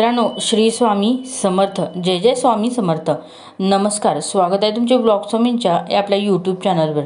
मित्रांनो श्री स्वामी समर्थ जय जय स्वामी समर्थ. नमस्कार स्वागत आहे तुमचे ब्लॉग स्वामींच्या या आपल्या यूट्यूब चॅनलवर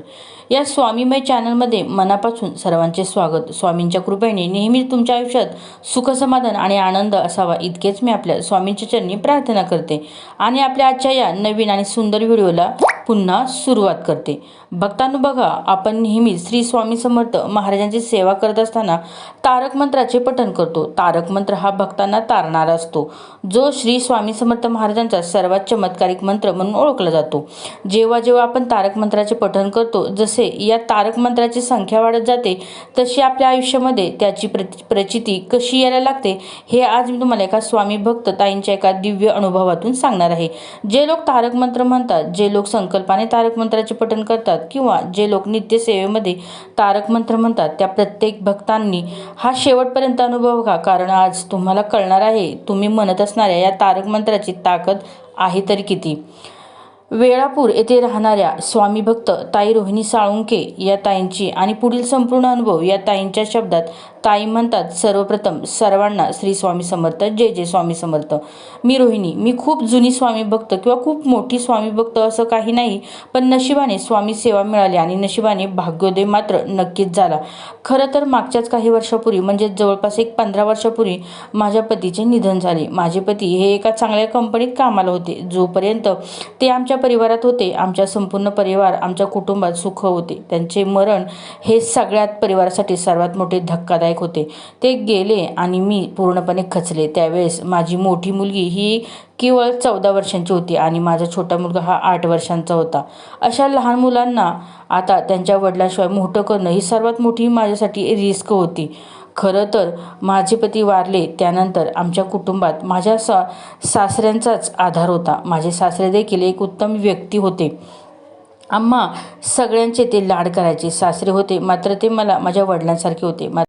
या स्वामीमय चॅनलमध्ये मनापासून सर्वांचे स्वागत. स्वामींच्या कृपेने नेहमी तुमच्या आयुष्यात सुखसमाधान आणि आनंद असावा इतकेच मी आपल्या स्वामींच्या चरणी प्रार्थना करते. आणि आपल्या आजच्या या नवीन आणि सुंदर व्हिडिओला पुन्हा सुरुवात करते. भक्तांनो बघा आपण नेहमी श्री स्वामी समर्थ महाराजांची सेवा करत असताना तारक मंत्राचे पठण करतो. तारक मंत्र हा भक्तांना तारणारा असतो. जो श्री स्वामी समर्थ महाराजांचा सर्वात चमत्कारिक मंत्र म्हणून ओळखला जातो. जेव्हा जेव्हा आपण तारक मंत्राचे पठण करतो जसे या तारक मंत्राची संख्या वाढत जाते तशी आपल्या आयुष्यामध्ये त्याची प्रति प्रचिती कशी यायला लागते हे आज मी तुम्हाला एका स्वामी भक्त ताईंच्या एका दिव्य अनुभवातून सांगणार आहे. जे लोक तारक मंत्र म्हणतात जे लोक संकल्पाने तारक मंत्राचे पठण करतात किंवा जे लोक नित्यसेवेमध्ये तारक मंत्र म्हणतात त्या प्रत्येक भक्तांनी हा शेवटपर्यंत अनुभव घ्या. कारण आज तुम्हाला कळणार आहे तुम्ही म्हणत असणाऱ्या या तारक मंत्राची ताकद आहे तरी किती? वेळापूर येथे राहणाऱ्या स्वामी भक्त ताई रोहिणी साळुंके या ताईंची आणि पुढील संपूर्ण अनुभव या ताईंच्या शब्दात ताई म्हणतात सर्वप्रथम सर्वांना श्री स्वामी समर्थ जय जय स्वामी समर्थ. मी रोहिणी मी खूप जुनी स्वामी भक्त किंवा खूप मोठी स्वामी भक्त असं काही नाही पण नशिबाने स्वामी सेवा मिळाली आणि नशिबाने भाग्योदय मात्र नक्कीच झाला. खरं तर मागच्याच काही वर्षापूर्वी म्हणजे जवळपास एक पंधरा वर्षापूर्वी माझ्या पतीचे निधन झाले. माझे पती हे एका चांगल्या कंपनीत कामाला होते. जोपर्यंत ते आमच्या परिवारात होते. आमच्या संपूर्ण परिवार आमच्या कुटुंबात सुख होते. त्यांचे मरण हे सगळ्यात परिवारासाठी सर्वात मोठे धक्कादायक होते. ते गेले आणि मी पूर्णपणे खचले. त्यावेळेस माझी मोठी मुलगी ही केवळ चौदा वर्षांची होती आणि माझा छोटा मुलगा हा आठ वर्षांचा होता. अशा लहान मुलांना आता त्यांच्या वडिलांशिवाय मोठं करणं ही सर्वात मोठी माझ्यासाठी रिस्क होती. खरं तर माझे पती वारले त्यानंतर आमच्या कुटुंबात माझ्या सा सासऱ्यांचाच आधार होता. माझे सासरे देखील एक उत्तम व्यक्ती होते. आम्हा सगळ्यांचे ते लाड करायचे. सासरे होते मात्र ते मला माझ्या वडिलांसारखे होते. मा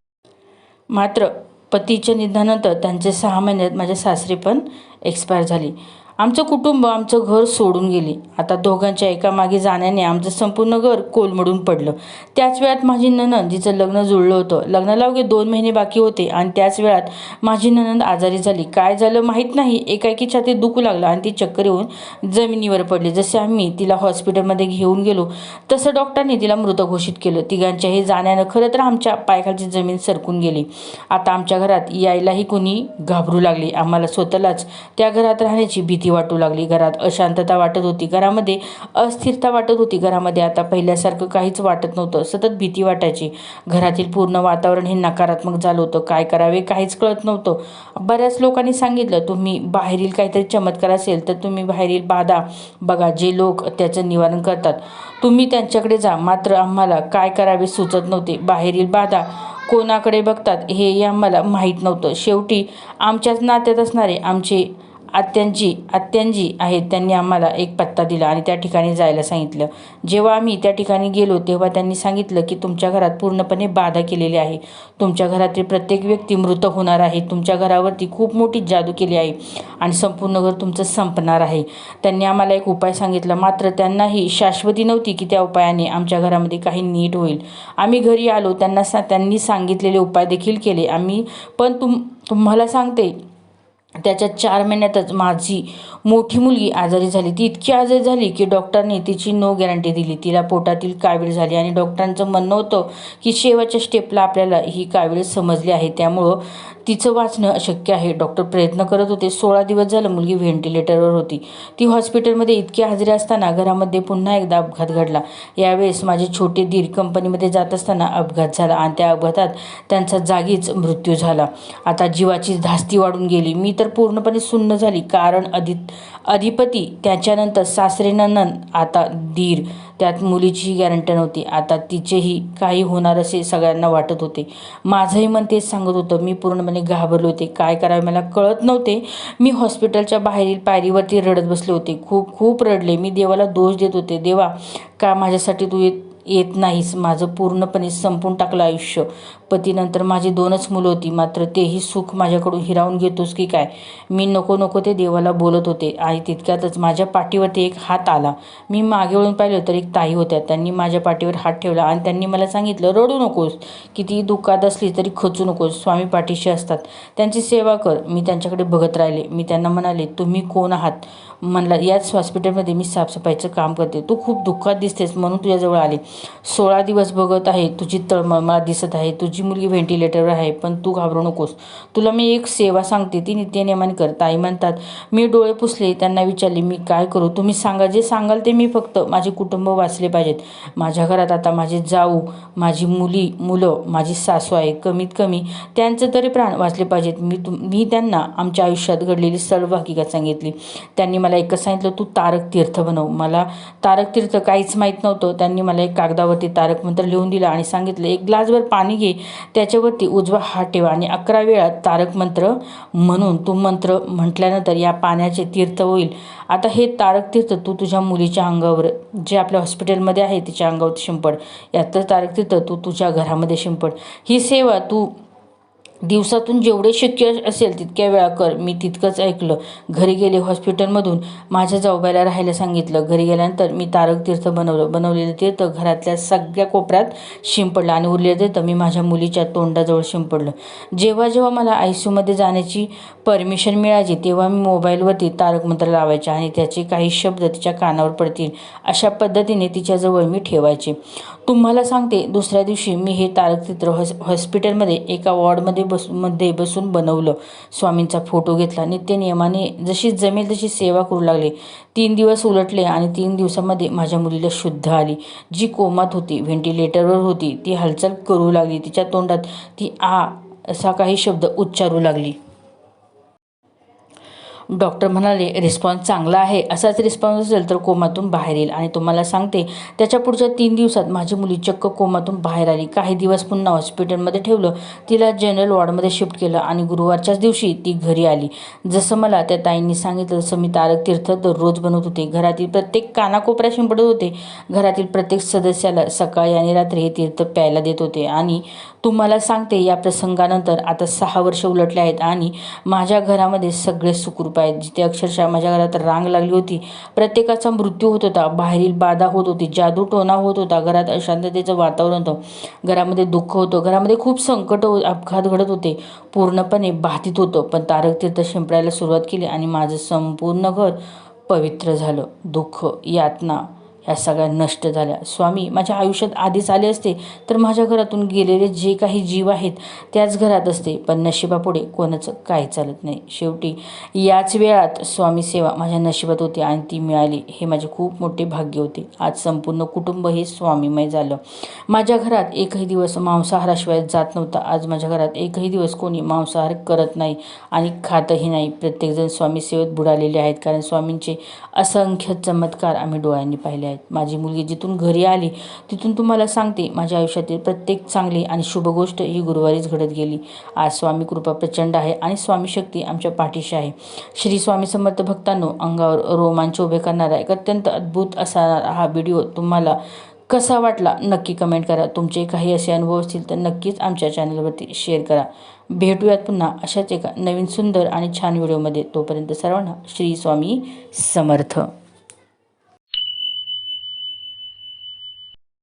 मात्र पतीच्या निधनानंतर त्यांचे सहा महिन्यात माझ्या सासरे पण एक्सपायर झाली. आमचं कुटुंब आमचं घर सोडून गेले. आता दोघांच्या एकामागे जाण्याने आमचं संपूर्ण घर कोलमडून पडलं. त्याच वेळात माझी ननंद जिचं लग्न जुळलं होतं. लग्नाला अवघे दोन महिने बाकी होते आणि त्याच वेळात माझी ननंद आजारी झाली. काय झालं माहीत नाही. एकाएकी छाती दुखू लागलं आणि ती चक्कर येऊन जमिनीवर पडली. जसे आम्ही तिला हॉस्पिटलमध्ये घेऊन गेलो तसं डॉक्टरने तिला मृत घोषित केलं. तिघांच्याही जाण्यानं खरं तर आमच्या पायखालची जमीन सरकून गेली. आता आमच्या घरात यायलाही कुणी घाबरू लागले. आम्हाला स्वतःलाच त्या घरात राहण्याची भीती भीती वाटू लागली. घरात अशांतता वाटत होती. घरामध्ये अस्थिरता वाटत होती. घरामध्ये आता पहिल्यासारखं काहीच वाटत नव्हतं. सतत भीती वाटायची. घरातील पूर्ण वातावरण हे नकारात्मक झालं होतं. काय करावे काहीच कळत नव्हतं. बऱ्याच लोकांनी सांगितलं तुम्ही बाहेरील काहीतरी चमत्कार असेल तर तुम्ही बाहेरील बाधा बघा. जे लोक त्याचं निवारण करतात तुम्ही त्यांच्याकडे जा. मात्र आम्हाला काय करावे सुचत नव्हते. बाहेरील बाधा कोणाकडे बघतात हे आम्हाला माहीत नव्हतं. शेवटी आमच्याच नात्यात असणारे आमचे आत्यांची आत्यांजी आहेत त्यांनी आम्हाला एक पत्ता दिला आणि त्या ठिकाणी जायला सांगितलं. जेव्हा आम्ही त्या ठिकाणी गेलो तेव्हा त्यांनी सांगितलं की तुमच्या घरात पूर्णपणे बाधा केलेली आहे. तुमच्या घरातील प्रत्येक व्यक्ती मृत होणार आहे. तुमच्या घरावरती खूप मोठी जादू केली आहे आणि संपूर्ण घर तुमचं संपणार आहे. त्यांनी आम्हाला एक उपाय सांगितला. मात्र त्यांनाही शाश्वती नव्हती की त्या उपायाने आमच्या घरामध्ये काही नीट होईल. आम्ही घरी आलो त्यांना सा त्यांनी सांगितलेले उपाय देखील केले. आम्ही पण तुम तुम्हाला सांगते त्याच्या चार महिन्यातच माझी मोठी मुलगी आजारी झाली. ती इतकी आजारी झाली की डॉक्टरने तिची नो गॅरंटी दिली. तिला पोटातील कावीळ झाली आणि डॉक्टरांचं म्हणणं होतं की शेवटच्या स्टेपला आपल्याला ही कावीळ समजली आहे. त्यामुळं तिचं वाचणं अशक्य आहे. डॉक्टर प्रयत्न करत होते. सोळा दिवस झालं मुलगी व्हेंटिलेटरवर होती. ती हॉस्पिटलमध्ये इतकी हजेरी असताना घरामध्ये पुन्हा एकदा अपघात घडला. यावेळेस माझे छोटे दीर कंपनीमध्ये जात असताना अपघात झाला आणि त्या अपघातात त्यांचा जागीच मृत्यू झाला. आता जीवाची धास्ती वाढून गेली. मी तर पूर्णपणे सुन्न झाली. कारण अधि अधिपती त्याच्यानंतर सासरे ननन आता दीर त्यात मुलीचीही गॅरंटी नव्हती. आता तिचेही काही होणार असे सगळ्यांना वाटत होते. माझंही मन तेच सांगत होतं. मी पूर्णपणे घाबरले होते. काय करावे मला कळत नव्हते. मी हॉस्पिटलच्या बाहेरील पायरीवरती रडत बसले होते. खूप खूप रडले. मी देवाला दोष देत होते. देवा का माझ्यासाठी तू येत नाहीस माझं पूर्णपणे संपून टाकलं आयुष्य. पतीनंतर माझी दोनच मुलं होती. मात्र तेही सुख माझ्याकडून हिरावून घेतोस की काय? मी नको नको ते देवाला बोलत होते. आणि तितक्यातच माझ्या पाठीवरती एक हात आला. मी मागे वळून पाहिलं तर एक ताई होत्या. त्यांनी माझ्या पाठीवर हात ठेवला आणि त्यांनी मला सांगितलं रडू नकोस. किती दुःखात असली तरी खचू नकोस. स्वामी पाठीशी असतात. त्यांची सेवा कर. मी त्यांच्याकडे बघत राहिले. मी त्यांना म्हणाले तुम्ही कोण आहात? म्हणला याच हॉस्पिटलमध्ये मी साफसफाईचं काम करते. तू खूप दुःखात दिसतेस म्हणून तुझ्याजवळ आले. सोळा दिवस बघत आहे तुझी तळमळ मला दिसत आहे तुझी मुलगी व्हेंटिलेटरवर आहे पण तू घाबरू नकोस. तुला मी एक सेवा सांगते ती नित्यनेमाने कर. ताई म्हणतात मी डोळे पुसले त्यांना विचारले मी काय करू? तुम्ही सांगा जे सांगाल ते मी फक्त माझे कुटुंब वाचले पाहिजेत. माझ्या घरात आता माझे जाऊ माझी मुली मुलं माझी सासू आहे कमीत कमी त्यांचं तरी प्राण वाचले पाहिजेत. मी तुम मी त्यांना आमच्या आयुष्यात घडलेली सर्व हकीकत सांगितली. त्यांनी मला एकच सांगितलं तू तारक तीर्थ बनव. मला तारक तीर्थ काहीच माहीत नव्हतं. त्यांनी मला एक कागदावरती तारक मंत्र लिहून दिला आणि सांगितलं एक ग्लासभर पाणी घे त्याच्यावरती उजवा हात ठेवा आणि अकरा वेळा तारक मंत्र म्हणून तू मंत्र म्हटल्यानंतर या पाण्याचे तीर्थ होईल. आता हे तारक तीर्थ तू तुझ्या मुलीच्या अंगावर जे आपल्या हॉस्पिटलमध्ये आहे तिच्या अंगावर शिंपड. यात तारक तीर्थ तू तुझ्या घरामध्ये शिंपड. ही सेवा तू दिवसातून जेवढे शक्य असेल तितक्या वेळा कर. मी तितकंच ऐकलं. घरी गेले हॉस्पिटलमधून माझ्या जाऊबाईला राहायला सांगितलं. घरी गेल्यानंतर मी तारक तीर्थ बनवलं. बनवलेलं तीर्थ घरातल्या सगळ्या कोपऱ्यात शिंपडलं आणि उरलेलं तीर्थ मी माझ्या मुलीच्या तोंडाजवळ शिंपडलं. जेव्हा जेव्हा मला आय सी यूमध्ये जाण्याची परमिशन मिळायची तेव्हा मी मोबाईलवरती तारक मंत्र लावायचे आणि त्याचे काही शब्द तिच्या कानावर पडतील. अशा पद्धतीने तिच्याजवळ मी ठेवायचे. तुम्हाला सांगते दुसऱ्या दिवशी मी हे तारक चित्र हॉस हॉस्पिटलमध्ये एका वॉर्डमध्ये बसमध्ये बसून बनवलं. स्वामींचा फोटो घेतला. नित्य नियमाने जशी जमेल तशी सेवा करू लागले. तीन दिवस उलटले आणि तीन दिवसामध्ये माझ्या मुलीला शुद्ध आली. जी कोमात होती व्हेंटिलेटरवर होती ती हालचाल करू लागली. तिच्या तोंडात ती आ असा काही शब्द उच्चारू लागली. डॉक्टर म्हणाले रिस्पॉन्स चांगला आहे. असाच रिस्पॉन्स असेल तर कोमातून बाहेर येईल. आणि तुम्हाला सांगते त्याच्या पुढच्या तीन दिवसात माझी मुली चक्क कोमातून बाहेर आली. काही दिवस पुन्हा हॉस्पिटलमध्ये ठेवलं. तिला जनरल वॉर्डमध्ये शिफ्ट केलं आणि गुरुवारच्याच दिवशी ती घरी आली. जसं मला त्या ताईंनी सांगितलं तसं मी तारक तीर्थ दररोज बनवत होते. घरातील प्रत्येक कानाकोपऱ्या शिंपडत होते. घरातील प्रत्येक सदस्याला सकाळी आणि रात्री हे तीर्थ प्यायला देत होते. आणि तुम्हाला सांगते या प्रसंगानंतर आता सहा वर्ष उलटले आहेत आणि माझ्या घरामध्ये सगळे सुखरूप आहेत जिथे अक्षरशः माझ्या घरात रांग लागली होती. प्रत्येकाचा मृत्यू होत होता. बाहेरील बाधा होत होती. जादू टोना होत होता. घरात अशांततेचं वातावरण होतं. घरामध्ये दुःख होतं. घरामध्ये खूप संकट हो अपघात घडत होते. पूर्णपणे बाधित होतं. पण तारक तीर्थ शिंपडायला सुरुवात केली आणि माझं संपूर्ण घर पवित्र झालं. दुःख यातना ह्या सगळ्या नष्ट झाल्या. स्वामी माझ्या आयुष्यात आधीच आले असते तर माझ्या घरातून गेलेले जे काही जीव आहेत त्याच घरात असते पण नशिबापुढे कोणाचं काही चालत नाही. शेवटी याच वेळात स्वामी सेवा माझ्या नशिबात होती आणि ती मिळाली. हे माझे खूप मोठे भाग्य होते. आज संपूर्ण कुटुंब हे स्वामीमय झालं. माझ्या घरात एकही दिवस मांसाहाराशिवाय जात नव्हता. आज माझ्या घरात एकही दिवस कोणी मांसाहार करत नाही आणि खातही नाही. प्रत्येकजण स्वामी सेवेत बुडालेले आहेत कारण स्वामींचे असंख्य चमत्कार आम्ही डोळ्यांनी पाहिले आहेत माझी मुलगी जिथून घरी आली तिथून तुम्हाला सांगते माझ्या आयुष्यातील प्रत्येक चांगली आणि शुभ गोष्ट ही गुरुवारीच घडत गेली. आज स्वामी कृपा प्रचंड आहे आणि स्वामी शक्ती आमच्या पाठीशी आहे. श्री स्वामी समर्थ भक्तांनो अंगावर रोमांच उभे करणारा एक अत्यंत अद्भुत असा हा व्हिडिओ तुम्हाला कसा वाटला नक्की कमेंट करा. तुमचे काही असे अनुभव असतील तर नक्कीच आमच्या चॅनलवरती शेअर करा. भेटूयात पुन्हा अशाच एका नवीन सुंदर आणि छान व्हिडिओमध्ये. तोपर्यंत सर्वांना श्री स्वामी समर्थ.